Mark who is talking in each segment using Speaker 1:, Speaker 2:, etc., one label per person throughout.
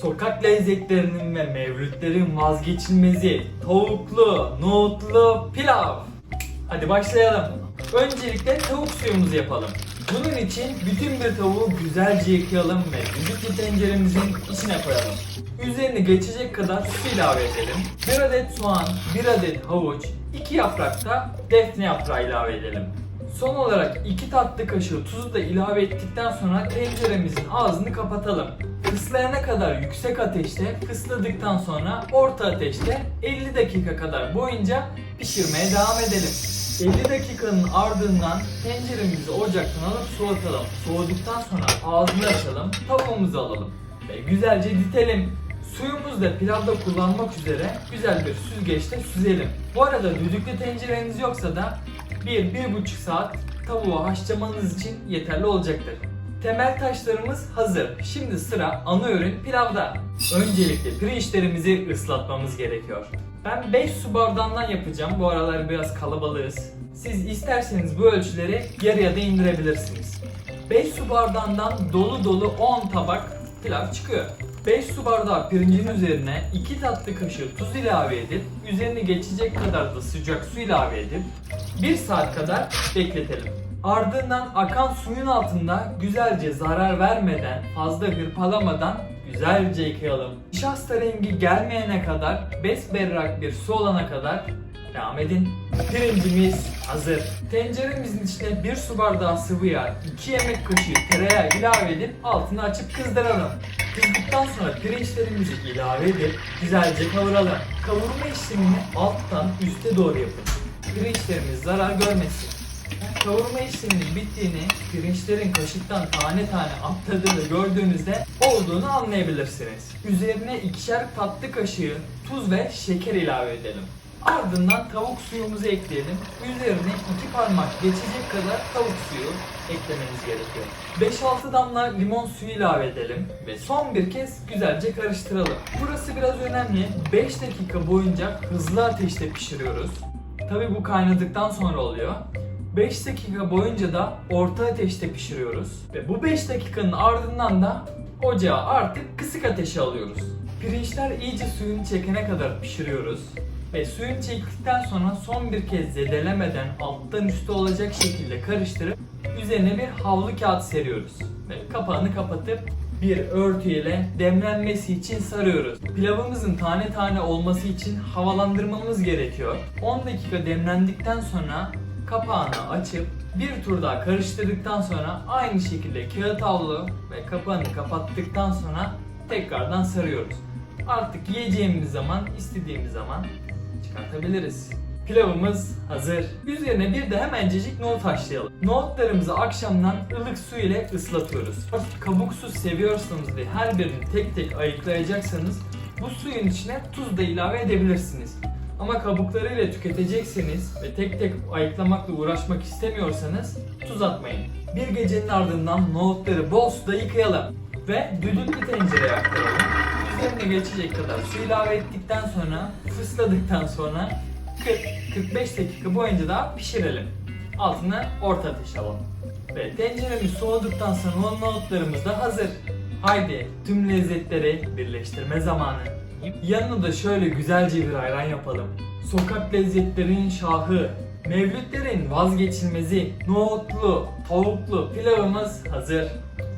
Speaker 1: Sokak lezzetlerinin ve mevlütlerin vazgeçilmezi tavuklu, nohutlu pilav. Hadi başlayalım. Öncelikle tavuk suyumuzu yapalım. Bunun için bütün bir tavuğu güzelce yıkayalım ve düdüklü tenceremizin içine koyalım. Üzerine geçecek kadar su ilave edelim. 1 adet soğan, 1 adet havuç, 2 yaprak da defne yaprağı ilave edelim. Son olarak 2 tatlı kaşığı tuzu da ilave ettikten sonra tenceremizin ağzını kapatalım. Kıslayana kadar yüksek ateşte, kısladıktan sonra orta ateşte 50 dakika kadar boyunca pişirmeye devam edelim. 50 dakikanın ardından tenceremizi ocaktan alıp soğutalım. Soğuduktan sonra ağzını açalım, tavuğumuzu alalım ve güzelce ditelim. Suyumuzu da pilavda kullanmak üzere güzel bir süzgeçte süzelim. Bu arada düdüklü tencereniz yoksa da 1-1,5 saat tavuğu haşlamanız için yeterli olacaktır. Temel taşlarımız hazır. Şimdi sıra ana ürün pilavda. Öncelikle pirinçlerimizi ıslatmamız gerekiyor. Ben 5 su bardağından yapacağım. Bu aralar biraz kalabalığız. Siz isterseniz bu ölçüleri yarıya da indirebilirsiniz. 5 su bardağından dolu dolu 10 tabak pilav çıkıyor. 5 su bardağı pirincin üzerine 2 tatlı kaşığı tuz ilave edip üzerine geçecek kadar da sıcak su ilave edip 1 saat kadar bekletelim. Ardından akan suyun altında güzelce zarar vermeden, fazla hırpalamadan güzelce yıkayalım. Nişasta rengi gelmeyene kadar, besberrak bir su olana kadar devam edin. Pirincimiz hazır. Tenceremizin içine 1 su bardağı sıvı yağ, 2 yemek kaşığı tereyağı ilave edip altını açıp kızdıralım. Kızdıktan sonra pirinçlerimizi ilave edip güzelce kavuralım. Kavurma işlemini alttan üste doğru yapın. Pirinçlerimiz zarar görmesin. Kavurma işleminin bittiğini, pirinçlerin kaşıktan tane tane atladığını gördüğünüzde olduğunu anlayabilirsiniz. Üzerine ikişer tatlı kaşığı tuz ve şeker ilave edelim. Ardından tavuk suyumuzu ekleyelim. Üzerine iki parmak geçecek kadar tavuk suyu eklemeniz gerekiyor. 5-6 damla limon suyu ilave edelim ve son bir kez güzelce karıştıralım. Burası biraz önemli. 5 dakika boyunca hızlı ateşte pişiriyoruz. Tabi bu kaynadıktan sonra oluyor. 5 dakika boyunca da orta ateşte pişiriyoruz. Ve bu 5 dakikanın ardından da ocağı artık kısık ateşe alıyoruz. Pirinçler iyice suyunu çekene kadar pişiriyoruz. Ve suyunu çektikten sonra son bir kez zedelemeden alttan üstte olacak şekilde karıştırıp üzerine bir havlu kağıt seriyoruz. Ve kapağını kapatıp bir örtüyle demlenmesi için sarıyoruz. Pilavımızın tane tane olması için havalandırmamız gerekiyor. 10 dakika demlendikten sonra kapağını açıp bir tur daha karıştırdıktan sonra aynı şekilde kağıt havlu ve kapağını kapattıktan sonra tekrardan sarıyoruz. Artık yiyeceğimiz zaman, istediğimiz zaman çıkartabiliriz. Pilavımız hazır. Üzerine bir de hemencecik nohut haşlayalım. Nohutlarımızı akşamdan ılık su ile ıslatıyoruz. Kabuksuz seviyorsanız ve her birini tek tek ayıklayacaksanız bu suyun içine tuz da ilave edebilirsiniz. Ama kabuklarıyla tüketecekseniz ve tek tek ayıklamakla uğraşmak istemiyorsanız tuz atmayın. Bir gecenin ardından nohutları bol suda yıkayalım ve düdüklü tencereye aktaralım. Üzerine geçecek kadar su ilave ettikten sonra fısladıktan sonra 40-45 dakika boyunca daha pişirelim. Altına orta ateş alalım. Ve tenceremiz soğuduktan sonra nohutlarımız da hazır. Haydi tüm lezzetleri birleştirme zamanı. Yanına da şöyle güzelce bir ayran yapalım. Sokak lezzetlerinin şahı, mevlütlerin vazgeçilmezi, nohutlu, tavuklu pilavımız hazır.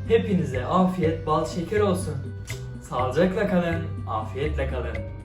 Speaker 1: Hepinize afiyet bal şeker olsun. Sağlıcakla kalın, afiyetle kalın.